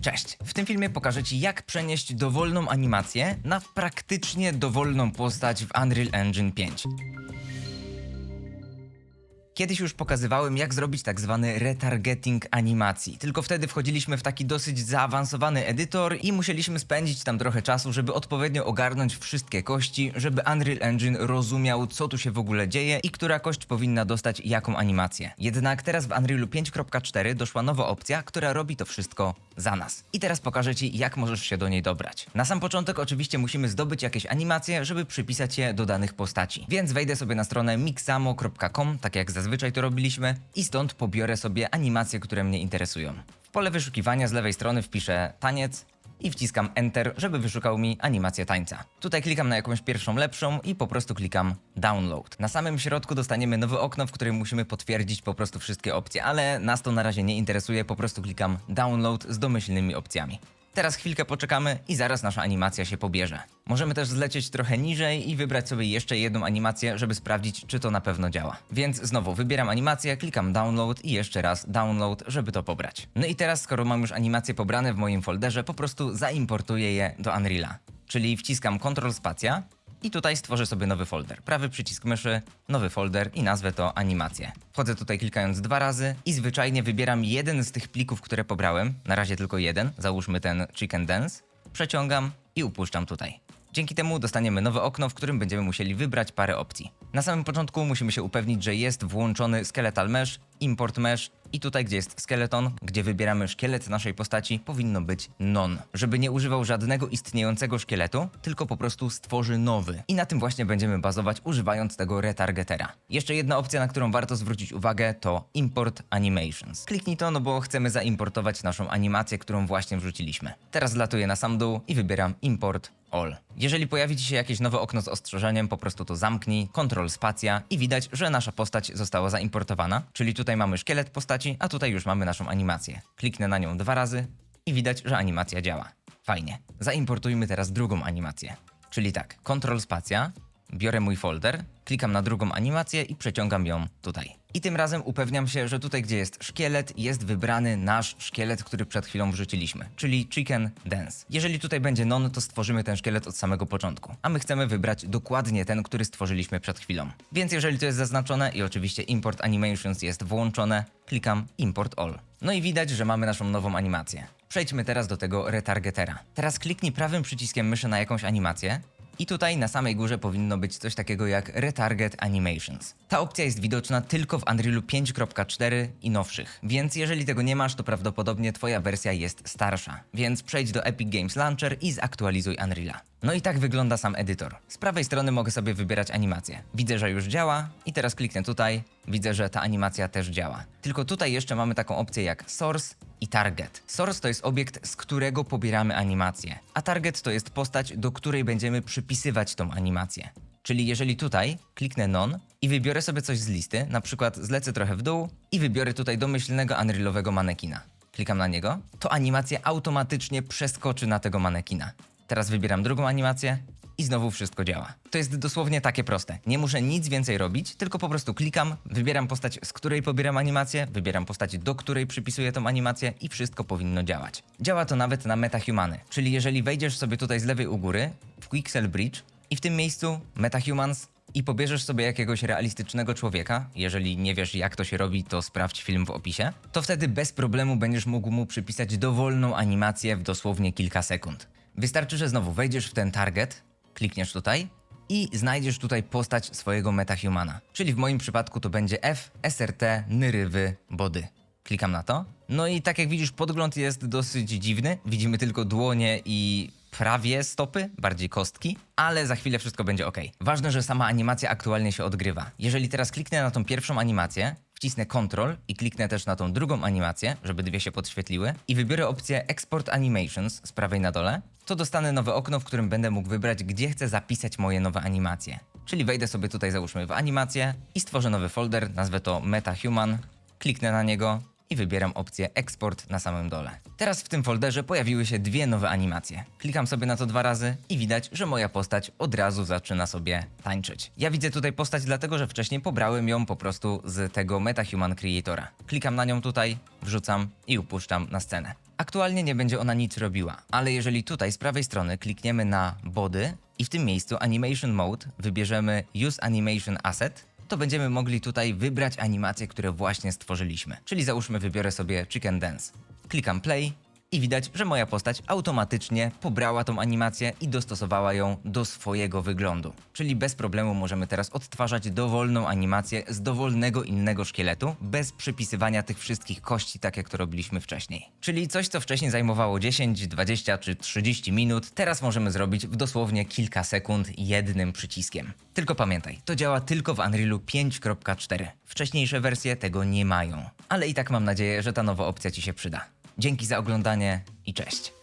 Cześć! W tym filmie pokażę Ci, jak przenieść dowolną animację na praktycznie dowolną postać w Unreal Engine 5. Kiedyś już pokazywałem, jak zrobić tak zwany retargeting animacji. Tylko wtedy wchodziliśmy w taki dosyć zaawansowany edytor i musieliśmy spędzić tam trochę czasu, żeby odpowiednio ogarnąć wszystkie kości, żeby Unreal Engine rozumiał, co tu się w ogóle dzieje i która kość powinna dostać jaką animację. Jednak teraz w Unrealu 5.4 doszła nowa opcja, która robi to wszystko za nas. I teraz pokażę Ci, jak możesz się do niej dobrać. Na sam początek oczywiście musimy zdobyć jakieś animacje, żeby przypisać je do danych postaci. Więc wejdę sobie na stronę mixamo.com, tak jak zazwyczaj to robiliśmy, i stąd pobiorę sobie animacje, które mnie interesują. W pole wyszukiwania z lewej strony wpiszę taniec i wciskam Enter, żeby wyszukał mi animację tańca. Tutaj klikam na jakąś pierwszą lepszą i po prostu klikam Download. Na samym środku dostaniemy nowe okno, w którym musimy potwierdzić po prostu wszystkie opcje, ale nas to na razie nie interesuje, po prostu klikam Download z domyślnymi opcjami. Teraz chwilkę poczekamy i zaraz nasza animacja się pobierze. Możemy też zlecieć trochę niżej i wybrać sobie jeszcze jedną animację, żeby sprawdzić, czy to na pewno działa. Więc znowu wybieram animację, klikam download i jeszcze raz download, żeby to pobrać. No i teraz, skoro mam już animacje pobrane w moim folderze, po prostu zaimportuję je do Unreala. Czyli wciskam Ctrl Spacja i tutaj stworzę sobie nowy folder. Prawy przycisk myszy, nowy folder i nazwę to animacje. Wchodzę tutaj klikając dwa razy i zwyczajnie wybieram jeden z tych plików, które pobrałem. Na razie tylko jeden, załóżmy ten Chicken Dance. Przeciągam i upuszczam tutaj. Dzięki temu dostaniemy nowe okno, w którym będziemy musieli wybrać parę opcji. Na samym początku musimy się upewnić, że jest włączony Skeletal Mesh, Import Mesh i tutaj, gdzie jest skeleton, gdzie wybieramy szkielet naszej postaci, powinno być non. Żeby nie używał żadnego istniejącego szkieletu, tylko po prostu stworzy nowy. I na tym właśnie będziemy bazować, używając tego retargetera. Jeszcze jedna opcja, na którą warto zwrócić uwagę, to Import Animations. Kliknij to, no bo chcemy zaimportować naszą animację, którą właśnie wrzuciliśmy. Teraz latuję na sam dół i wybieram Import All. Jeżeli pojawi Ci się jakieś nowe okno z ostrzeżeniem, po prostu to zamknij, Ctrl spacja i widać, że nasza postać została zaimportowana, czyli tutaj mamy szkielet postaci, a tutaj już mamy naszą animację. Kliknę na nią dwa razy i widać, że animacja działa. Fajnie. Zaimportujmy teraz drugą animację. Czyli tak, Ctrl spacja, biorę mój folder, klikam na drugą animację i przeciągam ją tutaj. I tym razem upewniam się, że tutaj, gdzie jest szkielet, jest wybrany nasz szkielet, który przed chwilą wrzuciliśmy, czyli Chicken Dance. Jeżeli tutaj będzie non, to stworzymy ten szkielet od samego początku, a my chcemy wybrać dokładnie ten, który stworzyliśmy przed chwilą. Więc jeżeli to jest zaznaczone i oczywiście Import Animations jest włączone, klikam Import All. No i widać, że mamy naszą nową animację. Przejdźmy teraz do tego retargetera. Teraz kliknij prawym przyciskiem myszy na jakąś animację i tutaj na samej górze powinno być coś takiego jak Retarget Animations. Ta opcja jest widoczna tylko w Unrealu 5.4 i nowszych, więc jeżeli tego nie masz, to prawdopodobnie twoja wersja jest starsza. Więc przejdź do Epic Games Launcher i zaktualizuj Unreala. No i tak wygląda sam edytor. Z prawej strony mogę sobie wybierać animację. Widzę, że już działa i teraz kliknę tutaj, widzę, że ta animacja też działa. Tylko tutaj jeszcze mamy taką opcję jak Source i Target. Source to jest obiekt, z którego pobieramy animację, a Target to jest postać, do której będziemy przypisywać tą animację. Czyli jeżeli tutaj kliknę non i wybiorę sobie coś z listy, na przykład zlecę trochę w dół i wybiorę tutaj domyślnego Unrealowego manekina. Klikam na niego, to animacja automatycznie przeskoczy na tego manekina. Teraz wybieram drugą animację i znowu wszystko działa. To jest dosłownie takie proste. Nie muszę nic więcej robić, tylko po prostu klikam, wybieram postać, z której pobieram animację, wybieram postać, do której przypisuję tą animację i wszystko powinno działać. Działa to nawet na metahumany, czyli jeżeli wejdziesz sobie tutaj z lewej u góry w Quixel Bridge i w tym miejscu metahumans i pobierzesz sobie jakiegoś realistycznego człowieka, jeżeli nie wiesz jak to się robi, to sprawdź film w opisie, to wtedy bez problemu będziesz mógł mu przypisać dowolną animację w dosłownie kilka sekund. Wystarczy, że znowu wejdziesz w ten target, klikniesz tutaj i znajdziesz tutaj postać swojego metahumana. Czyli w moim przypadku to będzie F, SRT, Nyrywy, Body. Klikam na to. No i tak jak widzisz, podgląd jest dosyć dziwny. Widzimy tylko dłonie i prawie stopy, bardziej kostki, ale za chwilę wszystko będzie ok. Ważne, że sama animacja aktualnie się odgrywa. Jeżeli teraz kliknę na tą pierwszą animację, wcisnę Ctrl i kliknę też na tą drugą animację, żeby dwie się podświetliły i wybiorę opcję Export Animations z prawej na dole, to dostanę nowe okno, w którym będę mógł wybrać, gdzie chcę zapisać moje nowe animacje. Czyli wejdę sobie tutaj załóżmy w animację i stworzę nowy folder, nazwę to MetaHuman, kliknę na niego i wybieram opcję Export na samym dole. Teraz w tym folderze pojawiły się dwie nowe animacje. Klikam sobie na to dwa razy i widać, że moja postać od razu zaczyna sobie tańczyć. Ja widzę tutaj postać dlatego, że wcześniej pobrałem ją po prostu z tego MetaHuman Creatora. Klikam na nią tutaj, wrzucam i upuszczam na scenę. Aktualnie nie będzie ona nic robiła, ale jeżeli tutaj z prawej strony klikniemy na body i w tym miejscu Animation Mode wybierzemy Use Animation Asset, to będziemy mogli tutaj wybrać animacje, które właśnie stworzyliśmy. Czyli załóżmy wybiorę sobie Chicken Dance. Klikam play i widać, że moja postać automatycznie pobrała tą animację i dostosowała ją do swojego wyglądu. Czyli bez problemu możemy teraz odtwarzać dowolną animację z dowolnego innego szkieletu, bez przypisywania tych wszystkich kości, tak jak to robiliśmy wcześniej. Czyli coś, co wcześniej zajmowało 10, 20 czy 30 minut, teraz możemy zrobić w dosłownie kilka sekund jednym przyciskiem. Tylko pamiętaj, to działa tylko w Unrealu 5.4. Wcześniejsze wersje tego nie mają. Ale i tak mam nadzieję, że ta nowa opcja Ci się przyda. Dzięki za oglądanie i cześć.